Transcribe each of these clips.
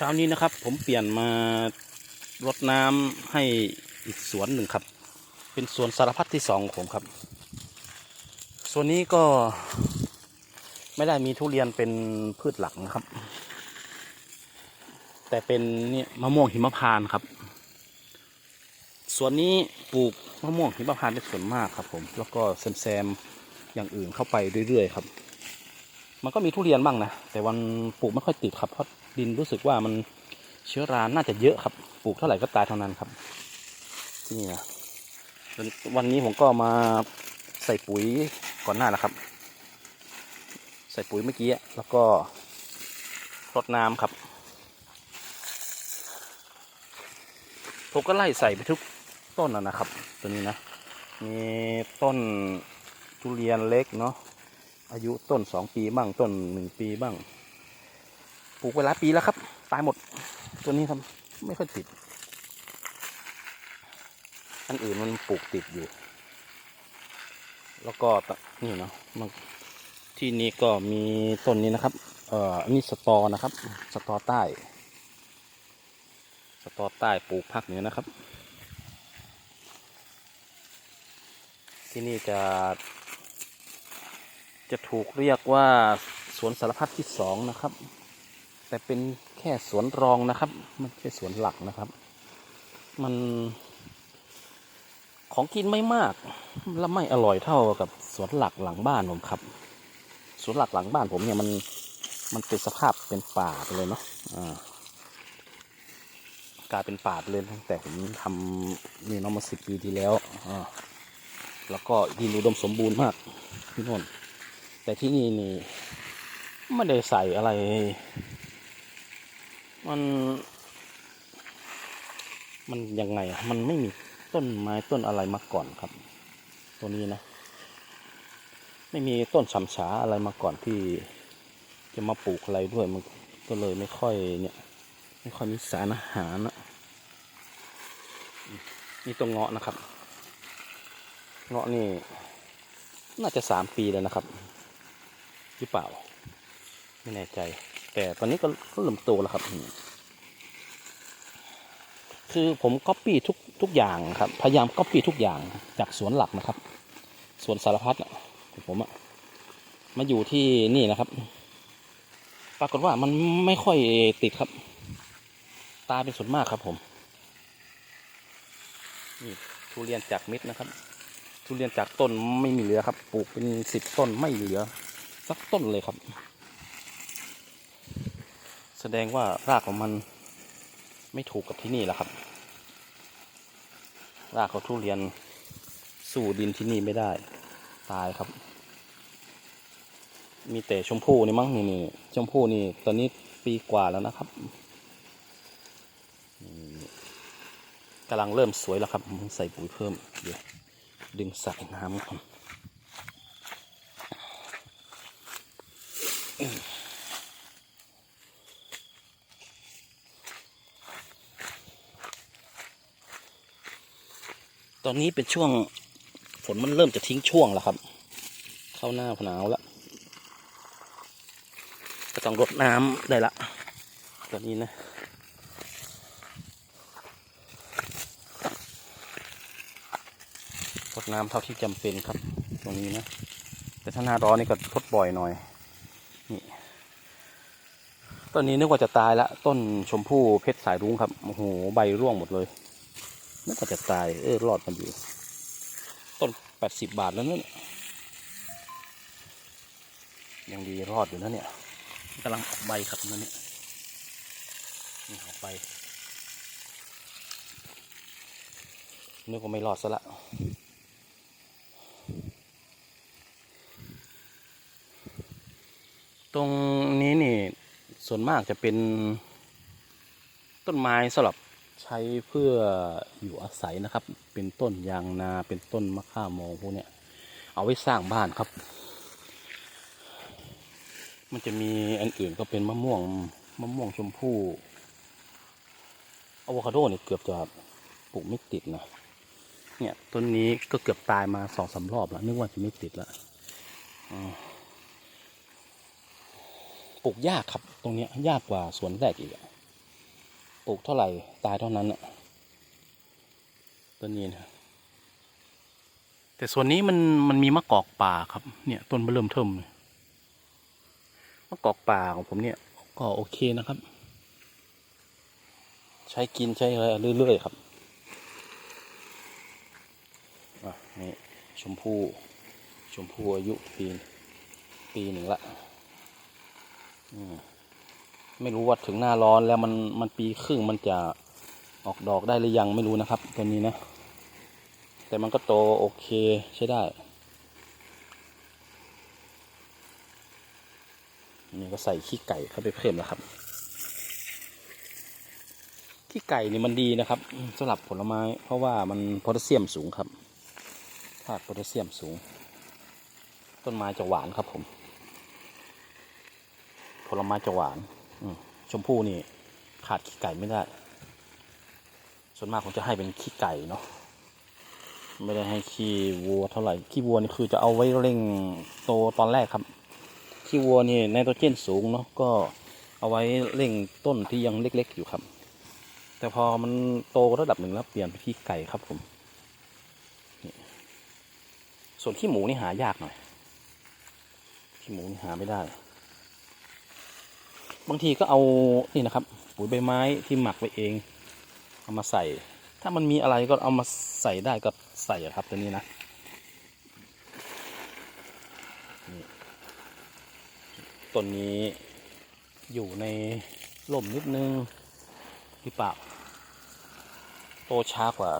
เช้านี้นะครับ ผมเปลี่ยนมารดน้ำให้อีกสวนหนึ่งครับ เป็นสวนสารพัดที่สองของผมครับส่วนนี้ก็ไม่ได้มีทุเรียนเป็นพืชหลักนะครับ แต่เป็นเนี่ยมะม่วงหิมพานต์ครับส่วนนี้ปลูกมะม่วงหิมพานต์เป็นส่วนมากครับผม แล้วก็แซมแซมๆอย่างอื่นเข้าไปเรื่อยๆครับ มันก็มีทุเรียนบ้างนะ แต่วันปลูกไม่ค่อยติดครับเพราะดินรู้สึกว่ามันเชื้อราน่าจะเยอะครับ ปลูกเท่าไหร่ก็ตายเท่านั้นครับนี่นะวันนี้ผมก็มาใส่ปุ๋ยก่อนหน้านะครับ ใส่ปุ๋ยเมื่อกี้แล้วก็รดน้ำครับผมก็ไล่ใส่ไปทุกต้นนะครับ ตัวนี้นะ มีต้นทุเรียนเล็กเนาะ อายุต้นสองปีบ้างต้นหนึ่งปีบ้าง ปลูกไปหลายปีแล้วครับ ตายหมด ตัวนี้ทำไม่ค่อยติด อันอื่นมันปลูกติดอยู่ แล้วก็นี่เนาะมันที่นี้ก็มีต้นนี้นะครับ เอ่อนนี้สตอนะครับ สตอใต้ สตอใต้ปลูกภาคเหนือนะครับ ที่นี่จะ จะถูกเรียกว่าสวนสารพัดที่สองนะครับ แต่เป็นแค่สวนรองนะครับไม่ใช่สวนหลักนะครับ มัน ของกินไม่มากและไม่อร่อยเท่ากับสวนหลักหลังบ้านผมครับ สวนหลักหลังบ้านผมเนี่ยมันมันเป็นสภาพเป็นป่าไปเลยเนาะอ่ากลายเป็นป่าไปเลยตั้งแต่ผมทำนี่เน้องมาสิบปีที่แล้วอ่าแล้วก็ดินอุดมสมบูรณ์มากพี่นนท์ แต่ที่นี่นี่ไม่ได้ใส่อะไร มัน มันยังไงอะมันไม่มีต้นไม้ต้นอะไรมาก่อนครับ ตัวนี้นะ ไม่มีต้นฉำฉาอะไรมาก่อนที่จะมาปลูกอะไรด้วยมันก็เลยไม่ค่อยเนี่ย ไม่ค่อยมีสารอาหารนะนี่ตัวเงาะนะครับ เงาะนี่ น่าจะสามปีแล้วนะครับ หรือเปล่า ไม่แน่ใจ แต่ตอนนี้ก็ก็เริ่มโตแล้วครับ คือผมก๊อปปี้ทุกทุกอย่างครับ พยายามก๊อปปี้ทุกอย่างจากสวนหลักนะครับ สวนสารพัดอะของผมอะมาอยู่ที่นี่นะครับ ปรากฏว่ามันไม่ค่อยติดครับ ตายเป็นส่วนมากครับผม นี่ทุเรียนจากเม็ดนะครับ ทุเรียนจากต้นไม่มีเหลือครับ ปลูกเป็นสิบต้นไม่เหลือ สักต้นเลยครับ แสดงว่ารากของมันไม่ถูกกับที่นี่แหละครับ รากของทุเรียนสู่ดินที่นี่ไม่ได้ ตายครับ มีแต่ชมพู่นี่มั้งนี่นี่ชมพู่นี่ตอนนี้ปีกว่าแล้วนะครับกำลังเริ่มสวยแล้วครับ ใส่ปุ๋ยเพิ่ม เดี๋ยวดึงสายน้ำครับ ตอนนี้เป็นช่วงฝนมันเริ่มจะทิ้งช่วงแล้วครับ เข้าหน้าหนาวแล้วก็ต้องรดน้ำได้ละตอนนี้นะรดน้ำเท่าที่จำเป็นครับ ตรงนี้นะ แต่ถ้าหน้าร้อนนี่ก็ทดบ่อยหน่อย นี่ต้นนี้นึกว่าจะตายละ ต้นชมพู่เพชรสายรุ้งครับ โอ้โห ใบร่วงหมดเลย น่าจะตาย เออรอดมันอยู่ ต้นแปดสิบบาทแล้วเนี่ยยังดีรอดอยู่นะเนี่ยกำลังออกใบครับนั่นเนี่ยนี่ออกใบนึกว่าไม่รอดซะละตรงนี้นี่ส่วนมากจะเป็นต้นไม้สำหรับ ใช้เพื่ออยู่อาศัยนะครับ เป็นต้นยางนาเป็นต้นมะข่าโมงพวกเนี้ยเอาไว้สร้างบ้านครับ มันจะมีอันอื่นก็เป็นมะม่วงมะม่วงชมพู่อะโวคาโดเนี่ยเกือบจะปลูกไม่ติดนะเนี่ยต้นนี้ก็เกือบตายมาสองสารอบแล้วนึกว่าจะไม่ติดแล้วปลูกยากครับตรงเนี้ยยากกว่าสวนแรกอีกอะ ปลูกเท่าไหร่ตายเท่านั้นอะต้นนี้นะแต่ส่วนนี้มันมันมีมะกอกป่าครับ เนี่ยต้นเริ่มเทิมมะกอกป่าของผมเนี่ย ก็โอเคนะครับ ใช้กินใช้อะไรเรื่อยๆครับอะนี่ชมพู่ชมพู่อายุปีปีหนึ่งละ อืม ไม่รู้ว่าถึงหน้าร้อนแล้วมันมันปีครึ่งมันจะออกดอกได้หรือยังไม่รู้นะครับตัวนี้นะ แต่มันก็โตโอเคใช้ได้ นี่ก็ใส่ขี้ไก่เข้าไปเพิ่มแล้วครับ ขี้ไก่นี่มันดีนะครับสำหรับผลไม้ เพราะว่ามันโพแทสเซียมสูงครับธาตุโพแทสเซียมสูง ต้นไม้จะหวานครับผม ผลไม้จะหวาน ชมพู่นี่ขาดขี้ไก่ไม่ได้ ส่วนมากผมจะให้เป็นขี้ไก่เนาะ ไม่ได้ให้ขี้วัวเท่าไหร่ ขี้วัวนี่คือจะเอาไว้เร่งโตตอนแรกครับ ขี้วัวนี่ไนโตรเจนสูงเนาะ ก็เอาไว้เร่งต้นที่ยังเล็ก ๆ อยู่ครับ แต่พอมันโตระดับหนึ่งแล้วเปลี่ยนไปขี้ไก่ครับผม ส่วนขี้หมูนี่หายากหน่อย ขี้หมูนี่หาไม่ได้ บางทีก็เอานี่นะครับปุ๋ยใบไม้ที่หมักไว้เอง เอามาใส่ ถ้ามันมีอะไรก็เอามาใส่ได้ก็ใส่ครับตัวนี้นะนต้นนี้อยู่ในร่มนิดนึงหรือเปล่าโตช้ากว่า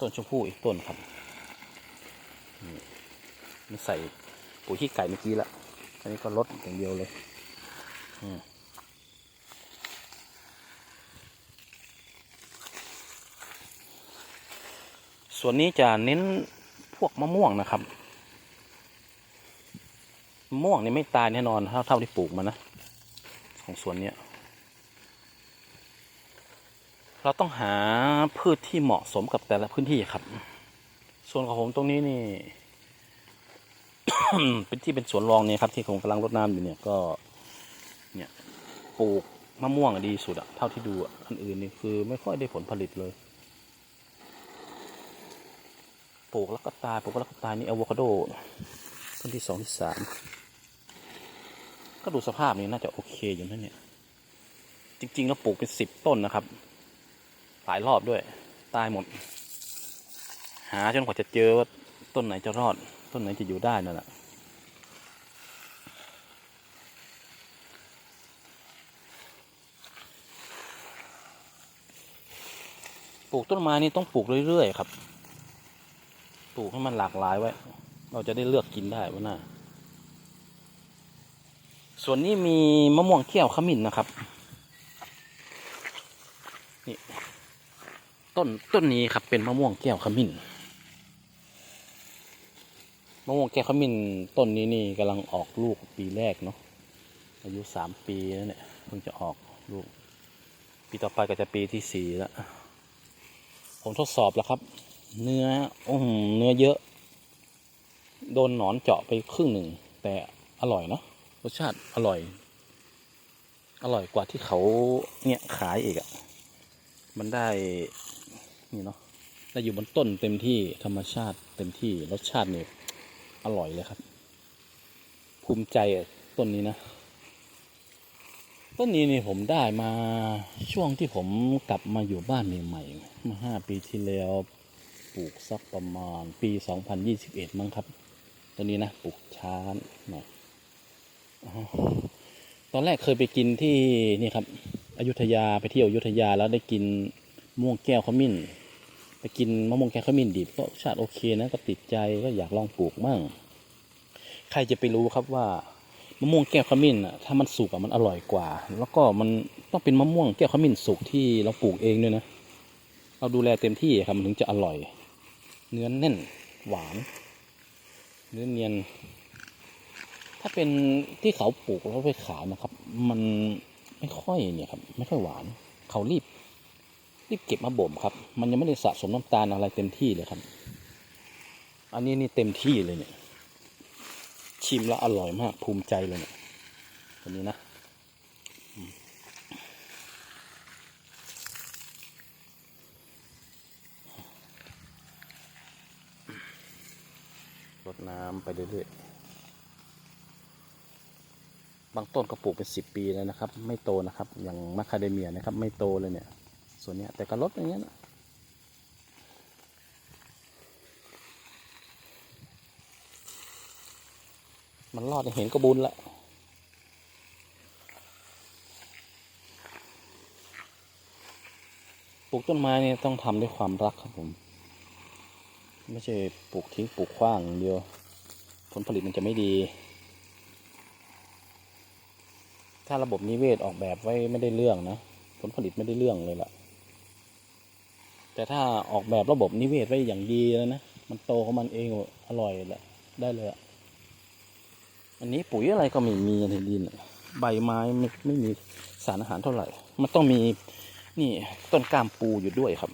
ต้นชมพู่อีกต้นครับนี่นี่ใส่ปุ๋ยขี้ไก่เมื่อกี้ละอันนี้ก็ลดอย่างเดียวเลย อืม ส่วนนี้จะเน้นพวกมะม่วงนะครับมะม่วงนี่ไม่ตายแน่นอนเท่าเท่าที่ปลูกมานะ ของสวนเนี้ยเราต้องหาพืชที่เหมาะสมกับแต่ละพื้นที่ครับ ส่วนของผมตรงนี้นี่ เป็นที่เป็นสวนรองเนี่ยครับ ที่ผมกำลังรดน้ำอยู่เนี่ยก็ เนี่ยปลูกมะม่วงดีสุดอะเท่าที่ดูอันอื่นนี่คือไม่ค่อยได้ผลผลิตเลย ปลูกแล้วก็ตายปลูกแล้วก็ตายนี่อะโวคาโดต้นที่สองที่สามก็ดูสภาพนี้น่าจะโอเคอยู่นะเนี่ย จริง ๆ แล้วปลูกเป็นสิบต้นนะครับ หลายรอบด้วย ตายหมด หาจนกว่าจะเจอว่าต้นไหนจะรอด ต้นไหนจะอยู่ได้นั่นแหละปลูกต้นไม้นี่ต้องปลูกเรื่อยๆครับ ลูกให้มันหลากหลายไว้ เราจะได้เลือกกินได้ว่าน้าส่วนนี้มีมะม่วงแก้วขมิ้นนะครับ นี่ ต้นต้นนี้ครับเป็นมะม่วงแก้วขมิ้น มะม่วงแก้วขมิ้นต้นนี้นี่กำลังออกลูกปีแรกเนาะ อายุสามปีแล้วเนี่ยเพิ่งจะออกลูก ปีต่อไปก็จะปีที่สี่แล้ว ผมทดสอบแล้วครับ เนื้ออือหือเนื้อเยอะ โดนหนอนเจาะไปครึ่งหนึ่ง แต่อร่อยเนาะรสชาติอร่อย อร่อยกว่าที่เขาเนี่ยขายอีกอะ่ะ มันได้นี่เนาะได้อยู่บนต้นเต็มที่ธรรมชาติเต็มที่รสชาติเนี่ยอร่อยเลยครับ ภูมิใจอะต้นนี้นะ ต้นนี้นี่ผมได้มาช่วงที่ผมกลับมาอยู่บ้านใหม่ๆมาห้าปีที่แล้ว ปลูกสักประมาณปี 2021 มั้งครับต้นนี้นะปลูกช้าหน่อยตอนแรกเคยไปกินที่นี่ครับอยุธยาไปเที่ยวอยุธยาแล้วได้กินม่วงแก้วขมิ้น ไปกินมะม่วงแก้วขมิ้นดิบก็ชาติโอเคนะก็ติดใจก็อยากลองปลูกมั่ง ใครจะไปรู้ครับว่ามะม่วงแก้วขมิ้นอะถ้ามันสุกอะมันอร่อยกว่า แล้วก็มันต้องเป็นมะม่วงแก้วขมิ้นสุกที่เราปลูกเองด้วยนะ เราดูแลเต็มที่ครับมันถึงจะอร่อย เนื้อแน่นหวานเนื้อเนียน ถ้าเป็นที่เขาปลูกแล้วไปขายนะครับ มันไม่ค่อยเนี่ยครับไม่ค่อยหวาน เขารีบรีบเก็บมาบ่มครับ มันยังไม่ได้สะสมน้ำตาลอะไรเต็มที่เลยครับ อันนี้นี่เต็มที่เลยเนี่ย ชิมแล้วอร่อยมากภูมิใจเลยเนี่ยตัวนี้นะ น้ำไปเรื่อยๆ บางต้นก็ปลูกเป็นสิบปีแล้วนะครับ ไม่โตนะครับ อย่างมาคาเดเมียนะครับ ไม่โตเลยเนี่ย ส่วนเนี้ยแต่ก็ลดอย่างเงี้ยนะมันรอดเห็นก็บุญละปลูกต้นไม้เนี่ยต้องทำด้วยความรักครับผม ไม่ใช่ปลูกทิ้งปลูกขว้างอย่างเดียว ผลผลิตมันจะไม่ดี ถ้าระบบนิเวศออกแบบไว้ไม่ได้เรื่องนะ ผลผลิตไม่ได้เรื่องเลยล่ะ แต่ถ้าออกแบบระบบนิเวศไว้อย่างดีแล้วนะ มันโตของมันเองอร่อยแหละได้เลยอะอันนี้ปุ๋ยอะไรก็ไม่มีในดินใบไม้ไม่ไม่มีสารอาหารเท่าไหร่ มันต้องมีนี่ต้นกล้ามปูอยู่ด้วยครับ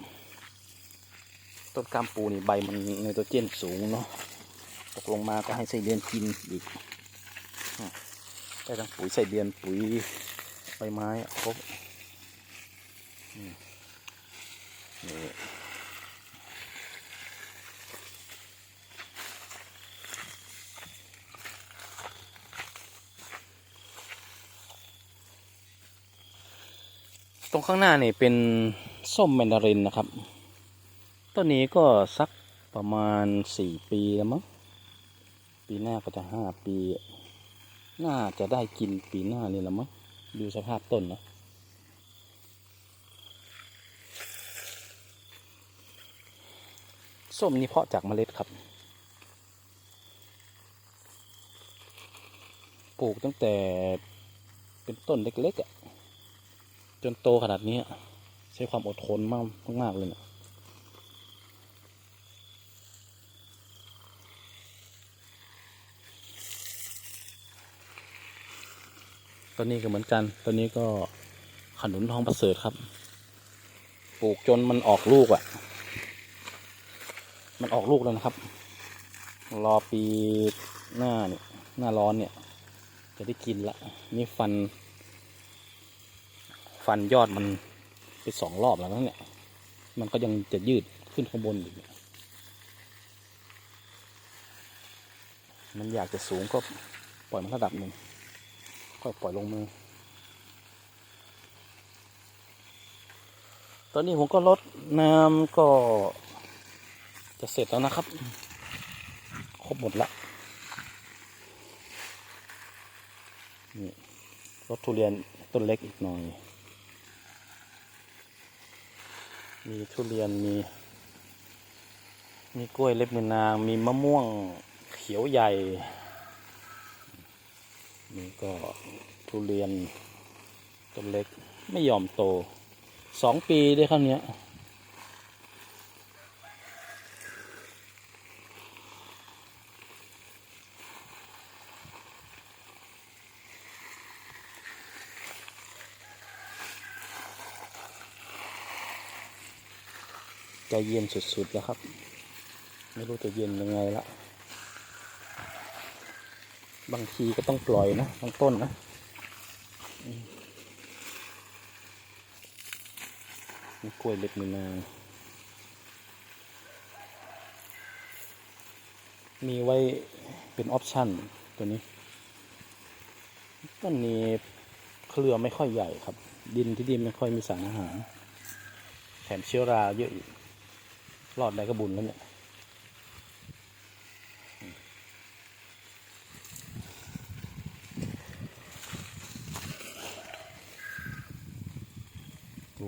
ต้นกล้ามปูนี่ใบมันไนโตรเจนสูงเนาะ ตกลงมาก็ให้ไส้เดือนกินอีกอะได้ทั้งปุ๋ยไส้เดือนปุ๋ยใบไม้อะครบอืมนี่ตรงข้างหน้านี่เป็นส้มแมนดารินนะครับ ต้นนี้ก็สักประมาณสี่ปีแล้วมั้ง ปีหน้าก็จะห้าปี น่าจะได้กินปีหน้านี่ละมั้งดูสภาพต้นนะส้มนี่เพาะจากเมล็ดครับ ปลูกตั้งแต่เป็นต้นเล็กๆจนโตขนาดนี้ ใช้ความอดทนมากมากเลยนะ ต้นนี้ก็เหมือนกันต้นนี้ก็ขนุนทองประเสริฐครับ ปลูกจนมันออกลูกอะ่ะ มันออกลูกแล้วนะครับ รอปีหน้าเนี่ยหน้าร้อนเนี่ย จะได้กินละนี่ฟัน ฟันยอดมันไปสองรอบแล้วนะเนี่ย มันก็ยังจะยืดขึ้นข้างบนอีกมันอยากจะสูงก็ปล่อยมันระดับหนึ่ง ค่อยปล่อยลงมือ ตอนนี้ผมก็ลดน้ำก็จะเสร็จแล้วนะครับ ครบหมดละนี่รถทุเรียนต้นเล็กอีกหน่อย มีทุเรียนมี มีกล้วยเล็บมือนาง มีมะม่วงเขียวใหญ่ นี่ก็ทุเรียนต้นเล็กไม่ยอมโตสองปีได้ครั้งเนี้ยใจเย็นสุดๆแล้วครับ ไม่รู้จะเย็นยังไงละ บางทีก็ต้องปล่อยนะบางต้นนะอืมมีกล้วยเล็บมือนางมีไว้เป็นออปชั่นตัวนี้ต้นนี้เครือไม่ค่อยใหญ่ครับ ดินที่ดินไม่ค่อยมีสารอาหาร แถมเชื้อราเยอะอีกรอดได้ก็บุญแล้วเนี่ย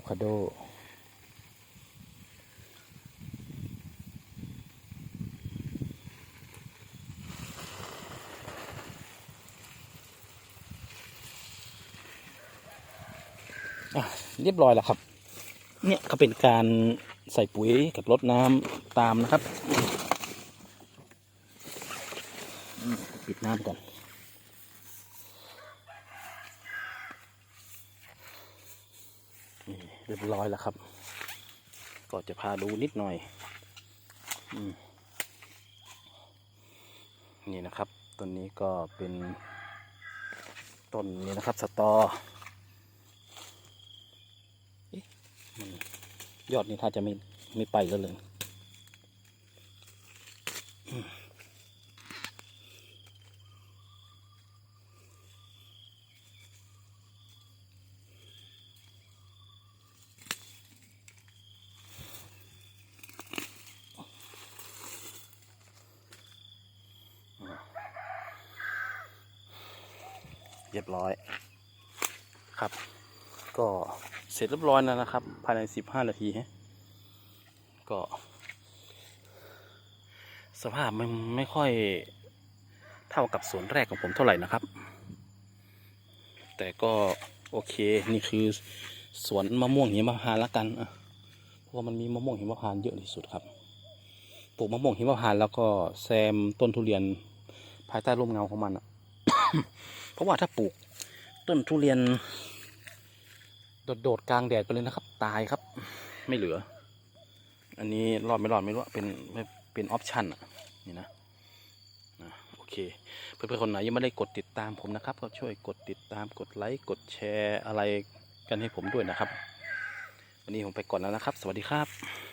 คาโด เรียบร้อยแล้วครับ เนี่ยก็เป็นการใส่ปุ๋ยกับรดน้ำตามนะครับ ปิดน้ำก่อน นี่ เรียบร้อยแล้วครับ ก็จะพาดูนิดหน่อยอนี่นะครับต้นนี้ก็เป็นต้นนี้นะครับสตออยอดนี้ถ้าจะไม่ไม่ไปแล้วเลย รียบร้อยครับ ก็เสร็จเรียบร้อยแล้วนะครับ ภายในสิบห้านาทีฮะก็ สภาพมันไม่ค่อยเท่ากับสวนแรกของผมเท่าไหร่นะครับ แต่ก็โอเคนี่คือสวนมะม่วงหิมพานต์ละกันอะเพราะว่ามันมีมะม่วงหิมพานต์เยอะที่สุดครับปลูกมะม่วงหิมพานต์แล้วก็แซมต้นทุเรียนภายใต้ร่มเงาของมันอะ เพราะว่าถ้าปลูกต้นทุเรียน โดดๆกลางแดดไปเลยนะครับ ตายครับ ไม่เหลือ อันนี้รอดไม่รอดไม่รู้เป็นเป็นออปชันอะนี่นะนะโอเค เพื่อนๆคนไหนยังไม่ได้กดติดตามผมนะครับ ก็ช่วยกดติดตามกดไลค์กดแชร์อะไรกันให้ผมด้วยนะครับ วันนี้ผมไปก่อนแล้วนะครับ สวัสดีครับ